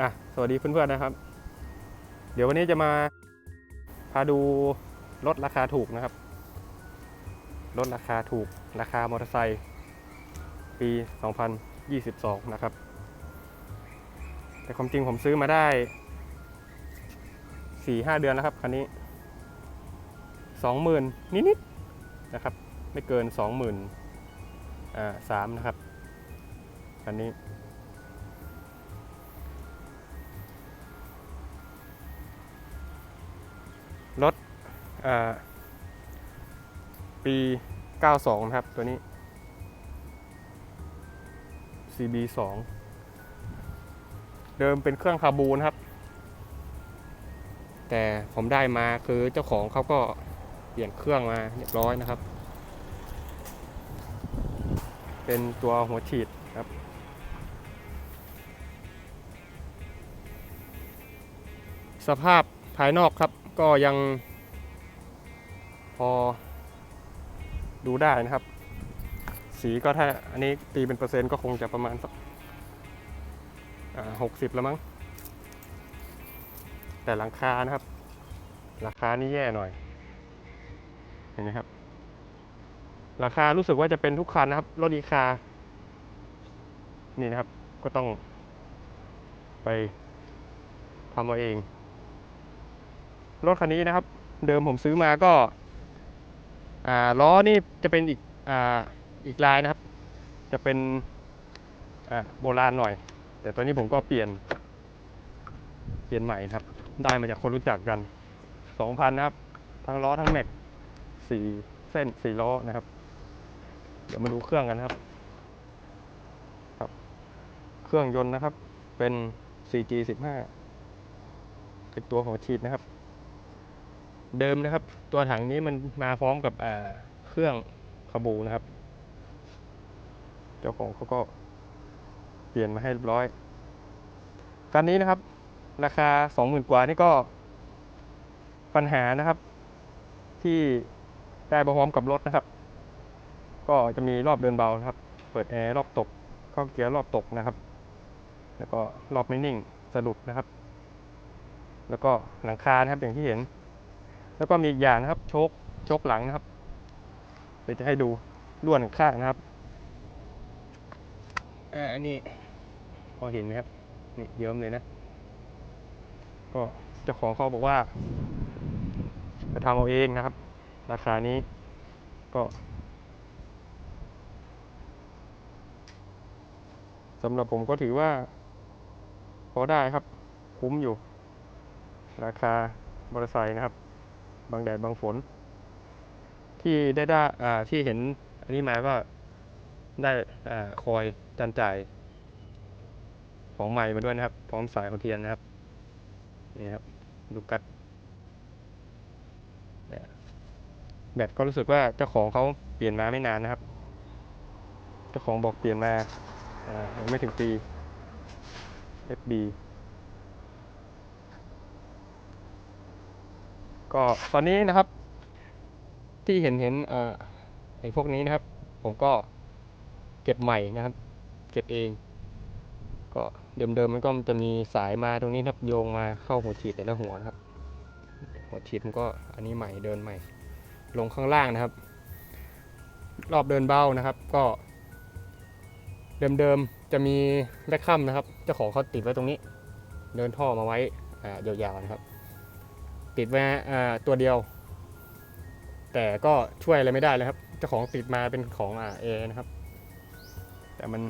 อะสวัสดีเพื่อนๆนะครับ เดี๋ยววันนี้จะมาพาดูรถราคาถูกนะครับรถราคาถูกราคามอเตอร์ไซค์ปี 2022 นะครับ แต่ความจริงผมซื้อมาได้ 4-5 เดือนแล้วครับคันนี้ 20,000 นิดๆนะครับ ไม่เกิน 20,000อ่าสามนะครับคันนี้ รถปี 92 นะครับ ตัวนี้ CB 2 เดิมเป็นเครื่องคาบูนครับ แต่ผมได้มาคือเจ้าของเขาก็เปลี่ยนเครื่องมาเรียบร้อยนะครับ เป็นตัวหัวฉีดครับ สภาพภายนอกครับ ก็ยังพอดูได้นะครับ สีก็ถ้าอันนี้ตีเป็นเปอร์เซ็นต์ก็คงจะประมาณสักหกสิบแล้วมั้ง แต่หลังคานะครับ ราคานี่แย่หน่อย เห็นไหมครับ ราคารู้สึกว่าจะเป็นทุกคันนะครับ รถอีคา นี่นะครับ ก็ต้องไปทำเอาเอง รถคันนี้นะครับ เดิมผมซื้อมาก็ล้อนี่จะเป็นอีกออีกลายนะครับ จะเป็นโบราณหน่อย แต่ตอนนี้ผมก็เปลี่ยน เปลี่ยนใหม่ครับ ได้มาจากคนรู้จักกันสองพันนะครับ ทั้งล้อทั้งแม็กสี่เส้นสี่ล้อนะครับ เดี๋ยวมาดูเครื่องกันครับครับ เครื่องยนต์นะครับ เป็น 4G 15 เป็นตัวหัวฉีดนะครับ เดิมนะครับ ตัวถังนี้มันมาพร้อมกับเครื่องคาบูนะครับ เจ้าของเขาก็เปลี่ยนมาให้เรียบร้อยคันนี้นะครับ ราคาสองหมื่นกว่านี่ก็ปัญหานะครับ ที่ได้มาพร้อมกับรถนะครับ ก็จะมีรอบเดินเบานะครับ เปิดแอร์รอบตกเข้าเกียร์รอบตกนะครับ แล้วก็รอบไม่นิ่งสรุปนะครับ แล้วก็หลังคานะครับอย่างที่เห็น แล้วก็มีอีกอย่างนะครับ โชคโชคหลังนะครับเดี๋ยวจะให้ดูล้วนข้างนะครับอ่าอันนี้พอเห็นไหมครับนี่เยิ้มเลยนะ ก็เจ้าของเขาบอกว่าจะทำเอาเองนะครับ ราคานี้ก็สำหรับผมก็ถือว่า พอได้ครับ คุ้มอยู่ ราคามอเตอร์ไซค์นะครับ บางแดดบางฝน ที่ได้ได้ที่เห็นอันนี้มาก็ได้อคอยจันจ่ายของใหม่มาด้วยนะครับ พร้อมสายของเทียนนะครับนี่ครับลูกัสเนี่ยแบตก็รู้สึกว่าเจ้าของเขาเปลี่ยนมาไม่นานนะครับ เจ้าของบอกเปลี่ยนมาอ่ายังไม่ถึงปี FB ก็ตอนนี้นะครับ ที่เห็นเห็นเอ่อไอ้พวกนี้นะครับ ผมก็เก็บใหม่นะครับ เก็บเอง ก็เดิมๆมันก็จะมีสายมาตรงนี้นะครับโยงมาเข้าหัวฉีดแต่ละหัวนะครับ หัวฉีดมันก็อันนี้ใหม่เดินใหม่ ลงข้างล่างนะครับ รอบเดินเบ้านะครับ ก็ เดิมๆจะมีแบ็คคัมนะครับเจ้าของเขาติดไว้ตรงนี้ เดินท่อมาไว้อ่ายาวๆนะครับ ติดไว้ตัวเดียว แต่ก็ช่วยอะไรไม่ได้เลยครับเจ้าของติดมาเป็นของอ่าเอนะครับ แต่มัน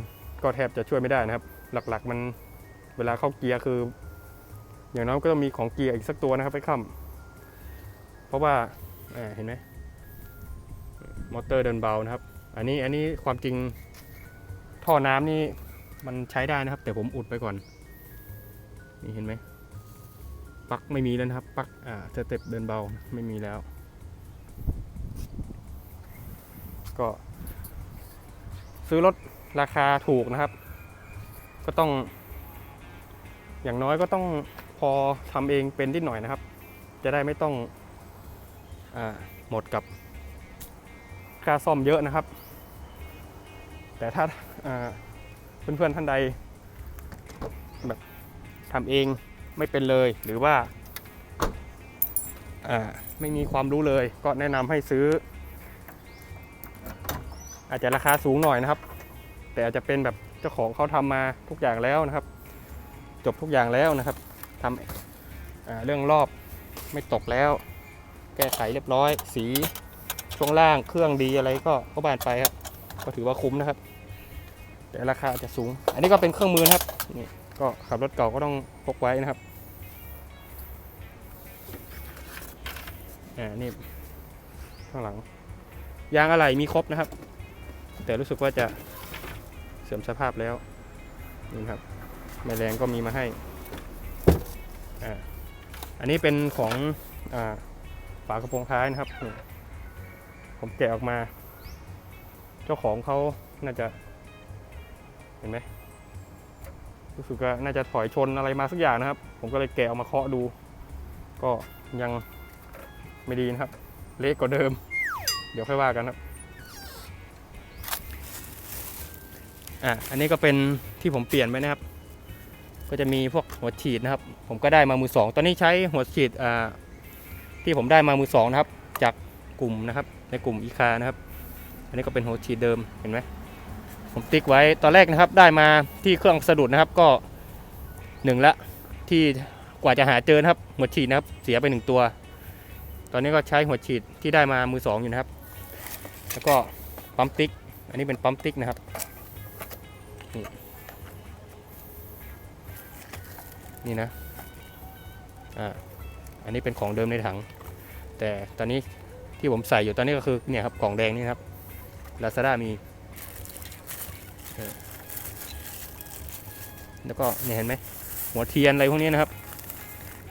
ก็แทบจะช่วยไม่ได้นะครับ หลักๆมันเวลาเข้าเกียร์คือ อย่างน้อยก็ต้องมีของเกียร์อีกสักตัวนะครับไปค้ำเพราะว่าอ่าเห็นไหมมอเตอร์เดินเบานะครับ อันนี้อันนี้ความจริงท่อน้ำนี่มันใช้ได้นะครับ แต่ผมอุดไปก่อน นี่เห็นไหม ปักไม่มีแล้วนะครับ ปักอ่าสเต็ปเดินเบาไม่มีแล้ว ก็ ซื้อรถราคาถูกนะครับ ก็ต้อง อย่างน้อยก็ต้องพอทำเองเป็นนิดหน่อยนะครับ จะได้ไม่ต้องอหมดกับค่าซ่อมเยอะนะครับ แต่ถ้าเพื่อนๆท่านใดแบบทำเอง ไม่เป็นเลยหรือว่าไม่มีความรู้เลย ก็แนะนำให้ซื้อ อาจจะราคาสูงหน่อยนะครับ แต่อาจจะเป็นแบบเจ้าของเขาทำมาทุกอย่างแล้วนะครับ จบทุกอย่างแล้วนะครับทำเรื่องรอบไม่ตกแล้ว แก้ไขเรียบร้อย สีช่วงล่างเครื่องดีอะไรก็ก็บานไปครับ ก็ถือว่าคุ้มนะครับ แต่ราคาอาจจะสูง อันนี้ก็เป็นเครื่องมือนะครับนี่ ก็ขับรถเก่าก็ต้องพกไว้นะครับอ่านี่ข้างหลัง ยางอะไหล่มีครบนะครับ แต่รู้สึกว่าจะเสื่อมสภาพแล้วนี่ครับแมลงก็มีมาให้อ่าอันนี้เป็นของอ่าฝากระโปรงท้ายนะครับ ผมแกะออกมา เจ้าของเขาน่าจะ เห็นไหม รู้สึกว่าน่าจะถอยชนอะไรมาสักอย่างนะครับ ผมก็เลยแกะออกมาเคาะดู ก็ยังไม่ดีนะครับ เล็กกว่าเดิม เดี๋ยวค่อยว่ากันครับอะอันนี้ก็เป็นที่ผมเปลี่ยนไปนะครับ ก็จะมีพวกหัวฉีดนะครับ ผมก็ได้มามือสองตอนนี้ใช้หัวฉีดอ่าที่ผมได้มามือสองนะครับ จากกลุ่มนะครับ ในกลุ่มอีคานะครับ อันนี้ก็เป็นหัวฉีดเดิมเห็นไหม ผมติ๊กไว้ตอนแรกนะครับได้มาที่เครื่องสะดุดนะครับก็หนึ่งละที่กว่าจะหาเจอนะครับหัวฉีดนะครับเสียไปหนึ่งตัว ตอนนี้ก็ใช้หัวฉีดที่ได้มามือสองอยู่นะครับ แล้วก็ปั๊มติ๊ก อันนี้เป็นปั๊มติ๊กนะครับนี่นี่นะอ่าอันนี้เป็นของเดิมในถัง แต่ตอนนี้ที่ผมใส่อยู่ตอนนี้ก็คือเนี่ยครับกล่องแดงนี่ครับ Lazada มี แล้วก็เนี่ยเห็นไหมหัวเทียนอะไรพวกนี้นะครับ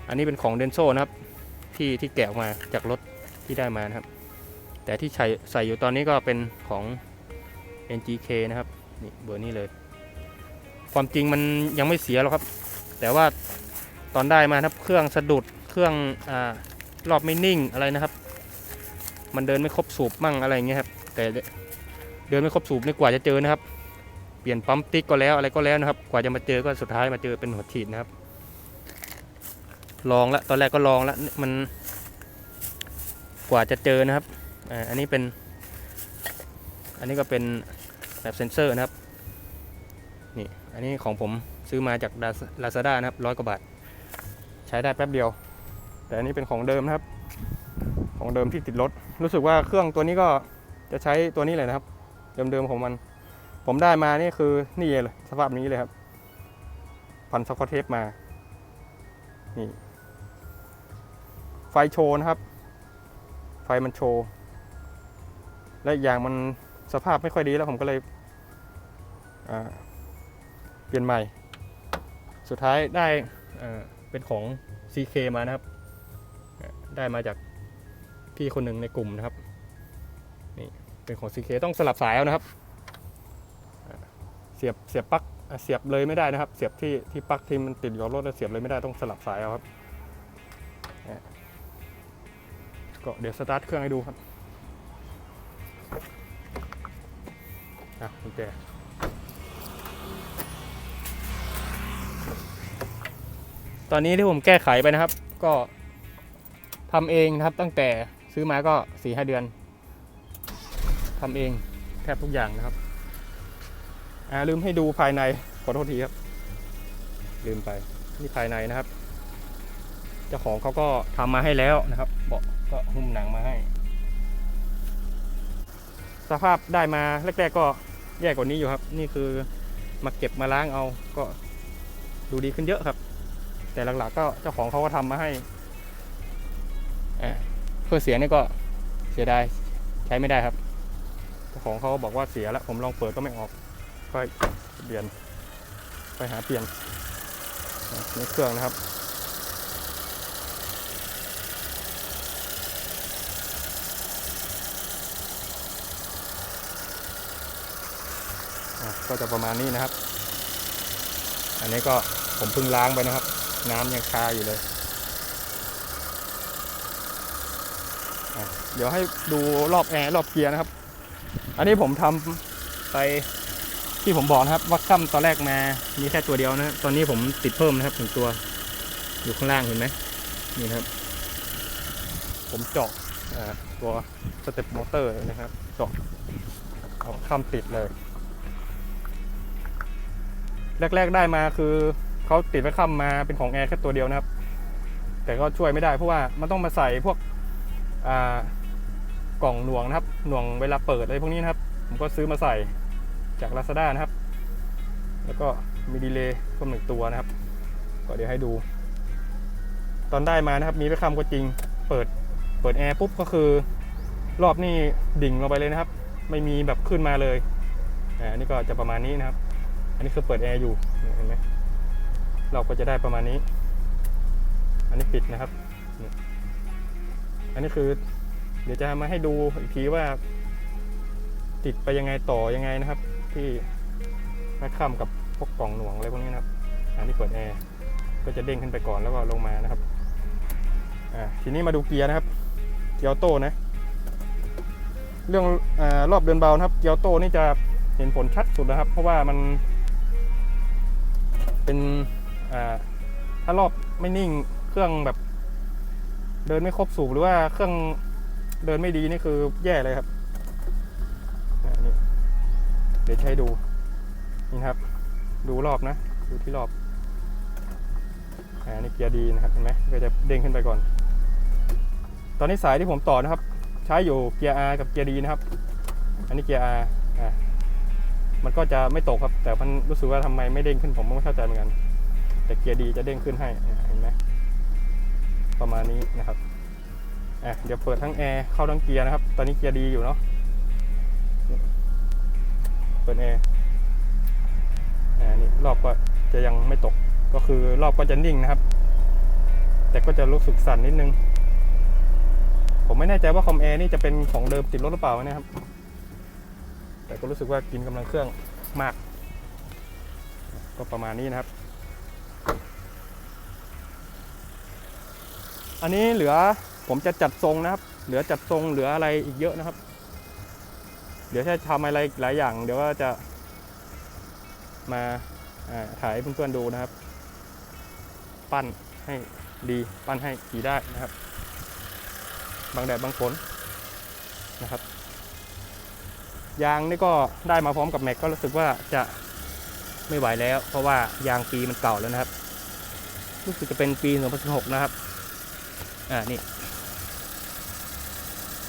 อันนี้เป็นของเดนโซนะครับ ที่ที่แกะออกมาจากรถที่ได้มานะครับ แต่ที่ใส่ใส่อยู่ตอนนี้ก็เป็นของ NGK นะครับนี่เบอร์นี้เลย ความจริงมันยังไม่เสียหรอกครับ แต่ว่าตอนได้มาครับเครื่องสะดุดเครื่องอ่ารอบไม่นิ่งอะไรนะครับ มันเดินไม่ครบสูบมั่งอะไรเงี้ยครับแต่เดินไม่ครบสูบนี่กว่าจะเจอนะครับ เปลี่ยนปั๊มติ๊กก็แล้วอะไรก็แล้วนะครับ กว่าจะมาเจอก็สุดท้ายมาเจอเป็นหัวฉีดนะครับ ลองละตอนแรกก็ลองละมัน กว่าจะเจอนะครับอันนี้เป็น อันนี้ก็เป็นแบบเซนเซอร์นะครับนี่อันนี้ของผมซื้อมาจากลาซาด้านะครับร้อยกว่าบาท ใช้ได้แป๊บเดียว แต่อันนี้เป็นของเดิมนะครับ ของเดิมที่ติดรถ รู้สึกว่าเครื่องตัวนี้ก็จะใช้ตัวนี้เลยนะครับ เดิมๆของมัน ผมได้มานี่คือนี่เลยสภาพนี้เลยครับ พันสกอตเทปมา นี่ ไฟโชว์นะครับ ไฟมันโชว์ และอย่างมันสภาพไม่ค่อยดีแล้วผมก็เลยเปลี่ยนใหม่ สุดท้ายได้เป็นของ CK มานะครับ ได้มาจากพี่คนหนึ่งในกลุ่มนะครับ นี่เป็นของ CK ต้องสลับสายเอานะครับ สียบเสียบปลั๊กเสียบเลยไม่ได้นะครับ เสียบที่ที่ปลั๊กที่มันติดอยู่กับรถแล้วเสียบเลยไม่ได้ต้องสลับสายเอาครับก็เดี๋ยวสตาร์ทเครื่องให้ดูครับอะกุญแจตอนนี้ที่ผมแก้ไขไปนะครับ ก็ทำเองนะครับตั้งแต่ซื้อมาก็สี่ห้าเดือนทำเองแทบทุกอย่างนะครับ อ่าลืมให้ดูภายในขอโทษทีครับ ลืมไปนี่ภายในนะครับ เจ้าของเขาก็ทำมาให้แล้วนะครับ เบาะก็หุ้มหนังมาให้ สภาพได้มาแรกๆก็แย่กว่านี้อยู่ครับ นี่คือมาเก็บมาล้างเอาก็ดูดีขึ้นเยอะครับ แต่หลักๆก็เจ้าของเขาก็ทำมาให้อ่าเพื่อเสียงนี่ก็เสียดายใช้ไม่ได้ครับเจ้าของเขาบอกว่าเสียแล้วผมลองเปิดก็ไม่ออก ค่อยเปลี่ยนไปหาเปลี่ยนในเครื่องนะครับก็จะประมาณนี้นะครับ อันนี้ก็ผมเพิ่งล้างไปนะครับ น้ำยังคาอยู่เลย เดี๋ยวให้ดูรอบแอร์รอบเกียร์นะครับ อันนี้ผมทำไป ที่ผมบอกนะครับว่าค่ำตอนแรกมามีแค่ตัวเดียวนะ ตอนนี้ผมติดเพิ่มนะครับหนึ่งตัว อยู่ข้างล่างเห็นไหมนี่ครับ ผมเจาะตัวสเต็ปมอเตอร์นะครับเจาะเอาค่ำติดเลย แรก ๆได้มาคือเขาติดไว้ค่ำมาเป็นของแอร์แค่ตัวเดียวนะครับ แต่ก็ช่วยไม่ได้เพราะว่ามันต้องมาใส่พวกกล่องหน่วงนะครับ หน่วงเวลาเปิดอะไรพวกนี้นะครับ ผมก็ซื้อมาใส่ จาก Lazada นะครับ แล้วก็มีดีเลย์เพิ่มหนึ่งตัวนะครับ ก็เดี๋ยวให้ดู ตอนได้มานะครับ มีไว้คำก็จริง เปิด เปิดแอร์ปุ๊บก็คือ รอบนี้ดิ่งลงไปเลยนะครับ ไม่มีแบบขึ้นมาเลยอันนี้ก็จะประมาณนี้นะครับ อันนี้คือเปิดแอร์อยู่ เห็นไหมเราก็จะได้ประมาณนี้ อันนี้ปิดนะครับ อันนี้คือ เดี๋ยวจะมาให้ดูอีกทีว่า ติดไปยังไงต่อยังไงนะครับ ที่แม่ค่ำกับพวกกล่องหน่วงอะไรพวกนี้นะครับอันนี้เปิดแอร์ก็จะเด้งขึ้นไปก่อนแล้วก็ลงมานะครับอ่าทีนี้มาดูเกียร์นะครับ เกียร์โต้นะ เรื่องอรอบเดินเบานะครับ เกียร์โต้นี่จะเห็นผลชัดสุดนะครับ เพราะว่ามัน เป็นอ่าถ้ารอบไม่นิ่งเครื่องแบบ เดินไม่ครบสูบหรือว่าเครื่องเดินไม่ดีนี่คือแย่เลยครับ เดี๋ยวให้ดู นี่ครับ ดูรอบนะ ดูที่รอบ อ่า นี่เกียร์ดีนะครับ เห็นไหมก็จะเด้งขึ้นไปก่อน ตอนนี้สายที่ผมต่อนะครับ ใช้อยู่เกียร์ R กับเกียร์ดีนะครับ อันนี้เกียร์ R อ่า มันก็จะไม่ตกครับ แต่มันรู้สึกว่าทำไมไม่เด้งขึ้นผมก็ไม่เข้าใจเหมือนกัน แต่เกียร์ดีจะเด้งขึ้นให้ เห็นไหมประมาณนี้นะครับอะเดี๋ยวเปิดทั้งแอร์เข้าทั้งเกียร์นะครับ ตอนนี้เกียร์ดีอยู่เนาะ เปิดแอร์อ่านี่รอบก็จะยังไม่ตกก็คือรอบก็จะนิ่งนะครับ แต่ก็จะรู้สึกสั่นนิดนึง ผมไม่แน่ใจว่าคอมแอร์นี่จะเป็นของเดิมติดรถหรือเปล่านะครับ แต่ก็รู้สึกว่ากินกำลังเครื่องมาก ก็ประมาณนี้นะครับ อันนี้เหลือผมจะจัดทรงนะครับ เหลือจัดทรงเหลืออะไรอีกเยอะนะครับ เดี๋ยวถ้าทำอะไรหลายอย่าง เดี๋ยวก็จะมาถ่ายให้เพื่อนๆดูนะครับ ปั้นให้ดีปั้นให้ขี่ได้นะครับ บางแดดบางฝนนะครับ ยางนี่ก็ได้มาพร้อมกับแม็กก็รู้สึกว่าจะไม่ไหวแล้ว เพราะว่ายางปีมันเก่าแล้วนะครับ รู้สึกจะเป็นปี 2016 นะครับ อ่านี่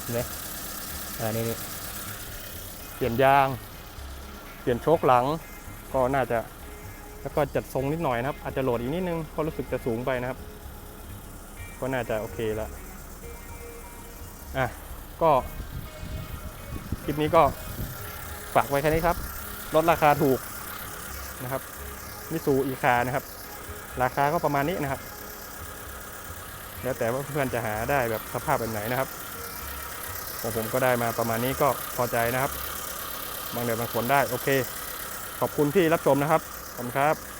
เห็นไหมอ่านี่นี่ เปลี่ยนยาง เปลี่ยนโชคหลัง ก็น่าจะ แล้วก็จัดทรงนิดหน่อยนะครับ อาจจะโหลดอีกนิดนึงเพราะรู้สึกจะสูงไปนะครับ ก็น่าจะโอเคแล้วอะก็คลิปนี้ก็ฝากไว้แค่นี้ครับ ลดราคาถูกนะครับมิสูอีคานะครับ ราคาก็ประมาณนี้นะครับ แล้วแต่ว่าเพื่อนจะหาได้แบบสภาพแบบไหนนะครับของผมก็ได้มาประมาณนี้ก็พอใจนะครับ บางเดือนบางฝนได้ โอเค ขอบคุณที่รับชมนะครับ ขอบคุณครับ